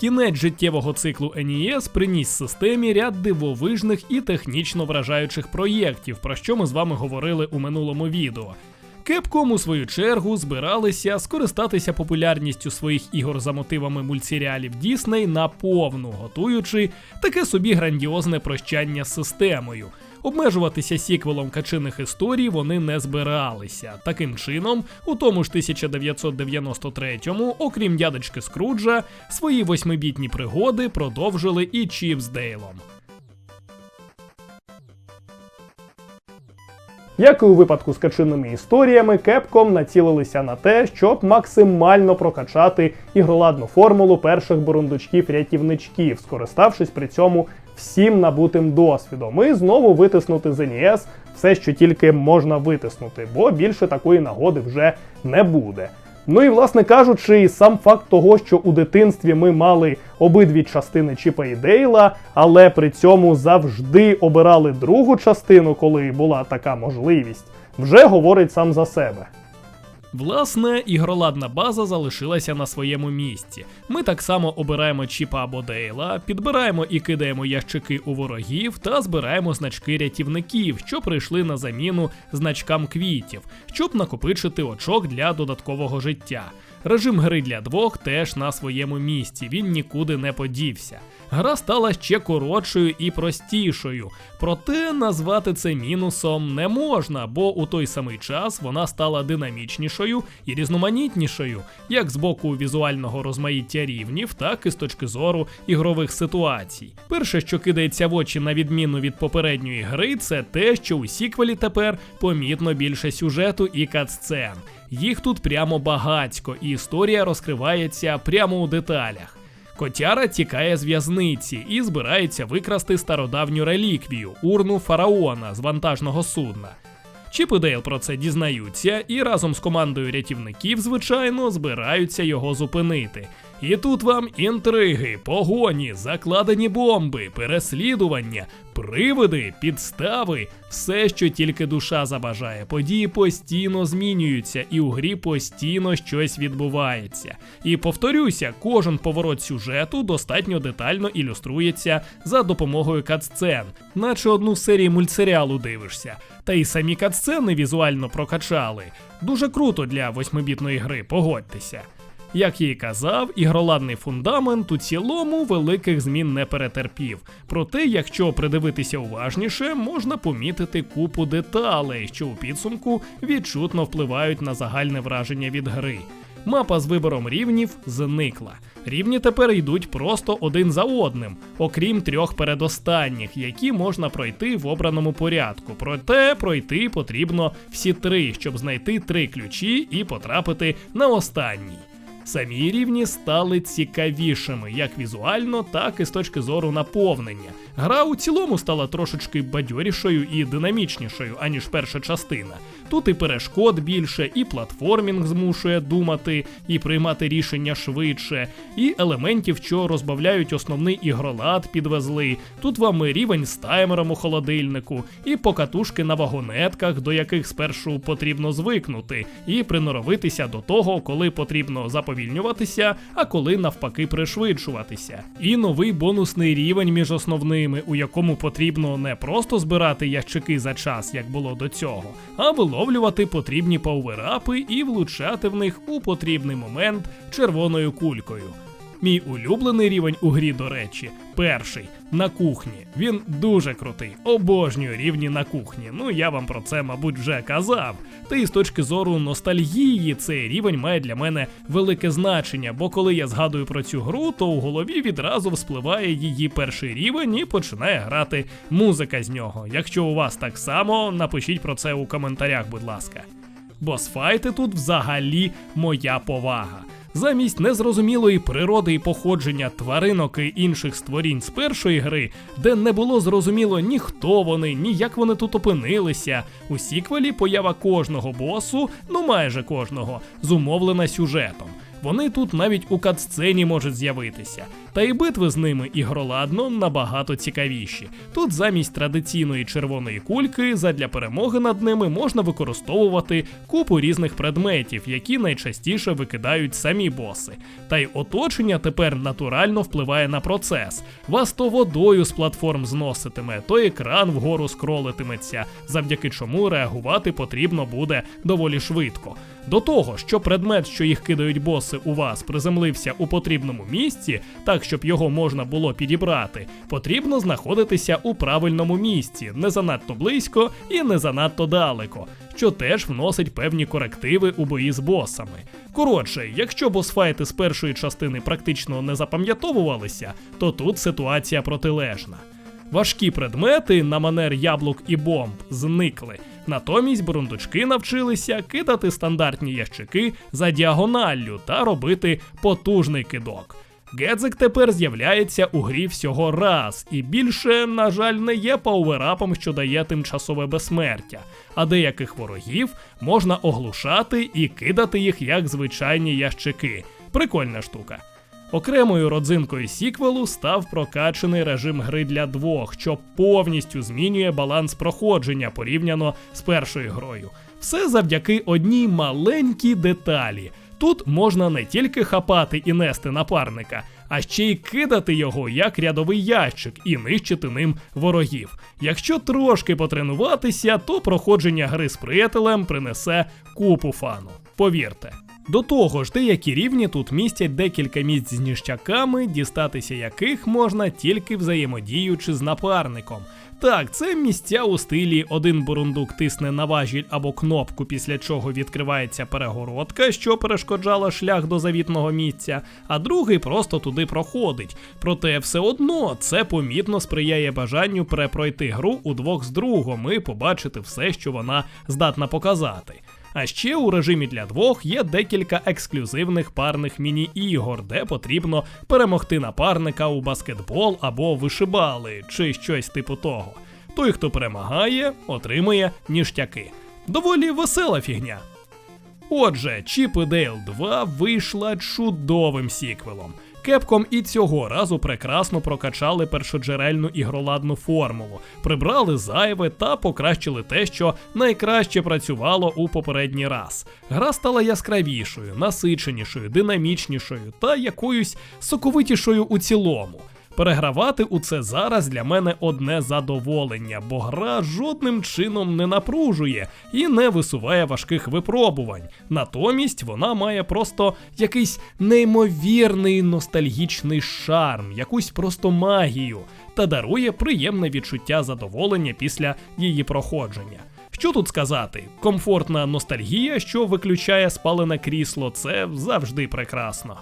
Кінець життєвого циклу NES приніс системі ряд дивовижних і технічно вражаючих проєктів, про що ми з вами говорили у минулому відео. Capcom, у свою чергу, збиралися скористатися популярністю своїх ігор за мотивами мультсеріалів Disney наповну, готуючи таке собі грандіозне прощання з системою. Обмежуватися сіквелом качиних історій вони не збиралися. Таким чином, у тому ж 1993-му, окрім дядечки Скруджа, свої восьмибітні пригоди продовжили і Чіп з Дейлом. Як і у випадку з качинними історіями, Capcom націлилися на те, щоб максимально прокачати ігроладну формулу перших бурундучків-рятівничків, скориставшись при цьому всім набутим досвідом, і знову витиснути з NES все, що тільки можна витиснути, бо більше такої нагоди вже не буде. Ну і власне кажучи, сам факт того, що у дитинстві ми мали обидві частини Чіпа і Дейла, але при цьому завжди обирали другу частину, коли була така можливість, вже говорить сам за себе. Власне, ігроладна база залишилася на своєму місці. Ми так само обираємо Чіпа або Дейла, підбираємо і кидаємо ящики у ворогів та збираємо значки рятівників, що прийшли на заміну значкам квітів, щоб накопичити очок для додаткового життя. Режим гри для двох теж на своєму місці, він нікуди не подівся. Гра стала ще коротшою і простішою, проте назвати це мінусом не можна, бо у той самий час вона стала динамічнішою і різноманітнішою, як з боку візуального розмаїття рівнів, так і з точки зору ігрових ситуацій. Перше, що кидається в очі на відміну від попередньої гри, це те, що у сіквелі тепер помітно більше сюжету і катсцен. Їх тут прямо багатько, і історія розкривається прямо у деталях. Котяра тікає з в'язниці і збирається викрасти стародавню реліквію урну фараона з вантажного судна. Чіп і Дейл про це дізнаються і разом з командою рятівників, звичайно, збираються його зупинити. І тут вам інтриги, погоні, закладені бомби, переслідування, привиди, підстави, все, що тільки душа забажає. Події постійно змінюються, і у грі постійно щось відбувається. І повторюся, кожен поворот сюжету достатньо детально ілюструється за допомогою катсцен, наче одну з серій мультсеріалу дивишся. Та й самі катсцени візуально прокачали. Дуже круто для восьмибітної гри, погодьтеся. Як я й казав, ігроладний фундамент у цілому великих змін не перетерпів. Проте, якщо придивитися уважніше, можна помітити купу деталей, що у підсумку відчутно впливають на загальне враження від гри. Мапа з вибором рівнів зникла. Рівні тепер йдуть просто один за одним, окрім трьох передостанніх, які можна пройти в обраному порядку. Проте пройти потрібно всі три, щоб знайти три ключі і потрапити на останній. Самі рівні стали цікавішими як візуально, так і з точки зору наповнення. Гра у цілому стала трошечки бадьорішою і динамічнішою, аніж перша частина. Тут і перешкод більше, і платформінг змушує думати і приймати рішення швидше, і елементів, що розбавляють основний ігролад, підвезли. Тут вам і рівень з таймером у холодильнику, і покатушки на вагонетках, до яких спершу потрібно звикнути, і приноровитися до того, коли потрібно заповільнюватися, а коли навпаки пришвидшуватися. І новий бонусний рівень між основними, у якому потрібно не просто збирати ящики за час, як було до цього, а виловлювати потрібні пауверапи і влучати в них у потрібний момент червоною кулькою. Мій улюблений рівень у грі, до речі, перший на кухні. Він дуже крутий, обожнюю рівні на кухні. Ну я вам про це, мабуть, вже казав. Та і з точки зору ностальгії, цей рівень має для мене велике значення, бо коли я згадую про цю гру, то у голові відразу вспливає її перший рівень і починає грати музика з нього. Якщо у вас так само, напишіть про це у коментарях, будь ласка. Босфайти тут взагалі моя повага. Замість незрозумілої природи і походження тваринок і інших створінь з першої гри, де не було зрозуміло ні хто вони, ні як вони тут опинилися. У сіквелі поява кожного босу, ну майже кожного, зумовлена сюжетом. Вони тут навіть у катсцені можуть з'явитися. Та і битви з ними ігроладно набагато цікавіші. Тут замість традиційної червоної кульки задля перемоги над ними можна використовувати купу різних предметів, які найчастіше викидають самі боси. Та й оточення тепер натурально впливає на процес. Вас то водою з платформ зноситиме, то екран вгору скролитиметься, завдяки чому реагувати потрібно буде доволі швидко. До того, що предмет, що їх кидають боси у вас, приземлився у потрібному місці, так щоб його можна було підібрати, потрібно знаходитися у правильному місці, не занадто близько і не занадто далеко, що теж вносить певні корективи у бої з босами. Коротше, якщо босфайти з першої частини практично не запам'ятовувалися, то тут ситуація протилежна. Важкі предмети на манер яблук і бомб зникли. Натомість бурундучки навчилися кидати стандартні ящики за діагоналлю та робити потужний кидок. Гедзик тепер з'являється у грі всього раз, і більше, на жаль, не є пауерапом, що дає тимчасове безсмертя, а деяких ворогів можна оглушати і кидати їх як звичайні ящики. Прикольна штука. Окремою родзинкою сіквелу став прокачаний режим гри для двох, що повністю змінює баланс проходження порівняно з першою грою. Все завдяки одній маленькій деталі. Тут можна не тільки хапати і нести напарника, а ще й кидати його як рядовий ящик і нищити ним ворогів. Якщо трошки потренуватися, то проходження гри з приятелем принесе купу фану. Повірте. До того ж, деякі рівні тут містять декілька місць з ніштяками, дістатися яких можна тільки взаємодіючи з напарником. Так, це місця у стилі один бурундук тисне на важіль або кнопку, після чого відкривається перегородка, що перешкоджала шлях до завітного місця, а другий просто туди проходить. Проте все одно це помітно сприяє бажанню перепройти гру удвох з другом і побачити все, що вона здатна показати. А ще у режимі для двох є декілька ексклюзивних парних міні-ігор, де потрібно перемогти напарника у баскетбол або вишибали, чи щось типу того. Той, хто перемагає, отримує ніштяки. Доволі весела фігня. Отже, Chip і Dale 2 вийшла чудовим сіквелом. Кепком і цього разу прекрасно прокачали першоджерельну ігроладну формулу, прибрали зайве та покращили те, що найкраще працювало у попередній раз. Гра стала яскравішою, насиченішою, динамічнішою та якоюсь соковитішою у цілому. Перегравати у це зараз для мене одне задоволення, бо гра жодним чином не напружує і не висуває важких випробувань. Натомість вона має просто якийсь неймовірний ностальгічний шарм, якусь просто магію, та дарує приємне відчуття задоволення після її проходження. Що тут сказати? Комфортна ностальгія, що виключає спалене крісло, це завжди прекрасно.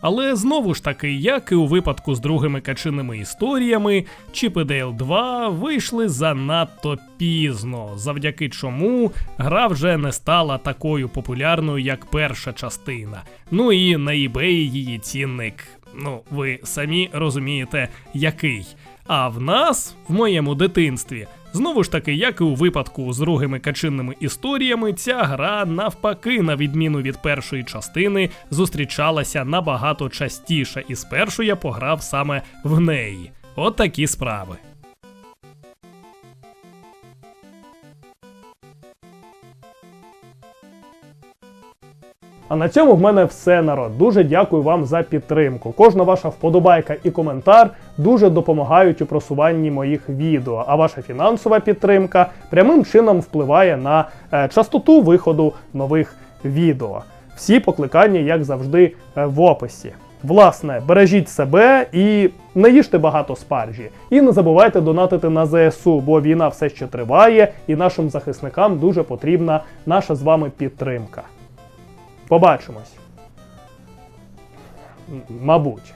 Але знову ж таки, як і у випадку з другими качиними історіями, Chip і Dale 2 вийшли занадто пізно, завдяки чому гра вже не стала такою популярною, як перша частина. Ну і на eBay її цінник, ну ви самі розумієте, який. А в нас, в моєму дитинстві, знову ж таки, як і у випадку з другими качинними історіями, ця гра навпаки, на відміну від першої частини, зустрічалася набагато частіше, і спершу я пограв саме в неї. От такі справи. А на цьому в мене все народ. Дуже дякую вам за підтримку. Кожна ваша вподобайка і коментар дуже допомагають у просуванні моїх відео. А ваша фінансова підтримка прямим чином впливає на е, частоту виходу нових відео. Всі покликання, як завжди, е, в описі. Власне, бережіть себе і не їжте багато спаржі. І не забувайте донатити на ЗСУ, бо війна все ще триває, і нашим захисникам дуже потрібна наша з вами підтримка. Побачимось. Мабуть.